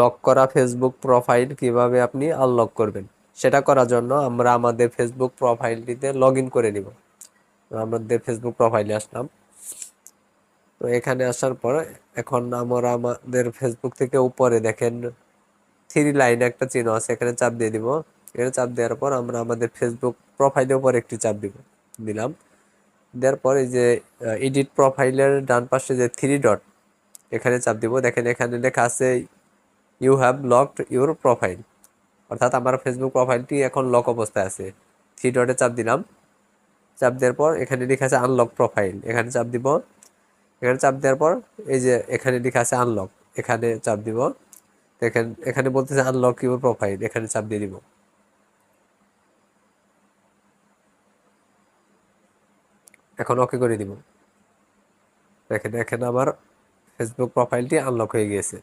Lock করা Facebook profile কীভাবে আপনি আনলক করবেন, সেটা করার জন্য আমরা আমাদের ফেসবুক প্রোফাইলটিতে লগ করে নিব। আমাদের ফেসবুক প্রোফাইলে আসলাম। তো এখানে আসার পর এখন আমরা আমাদের ফেসবুক থেকে উপরে দেখেন থ্রি লাইন একটা চিহ্ন আছে, এখানে চাপ দিয়ে দিব। এখানে চাপ দেওয়ার পর আমরা আমাদের ফেসবুক প্রোফাইলের উপর একটি চাপ দিব, দিলাম। দেওয়ার পর এই যে এডিট প্রোফাইলের ডান পাশে যে থ্রি ডট এখানে চাপ দিব। দেখেন এখানে লেখা আছে you have locked your profile অর্থাৎ আমার ফেসবুক প্রোফাইলটি এখন লক অবস্থায় আছে। থ্রি ডটে চাপ দিলাম। চাপ দেওয়ার পর এখানে লেখা আছে আনলক প্রোফাইল এখানে চাপ দিব। এখানে চাপ দেওয়ার পর এই যে এখানে লেখা আছে আনলক এখানে চাপ দিব। দেখেন, এখানে বলতেছে আনলক ইউর প্রোফাইল এখানে চাপ দিয়ে দিব। এখন ওকে করে দিব। দেখেন, এখানে আমার ফেসবুক প্রোফাইলটি আনলক হয়ে গিয়েছে।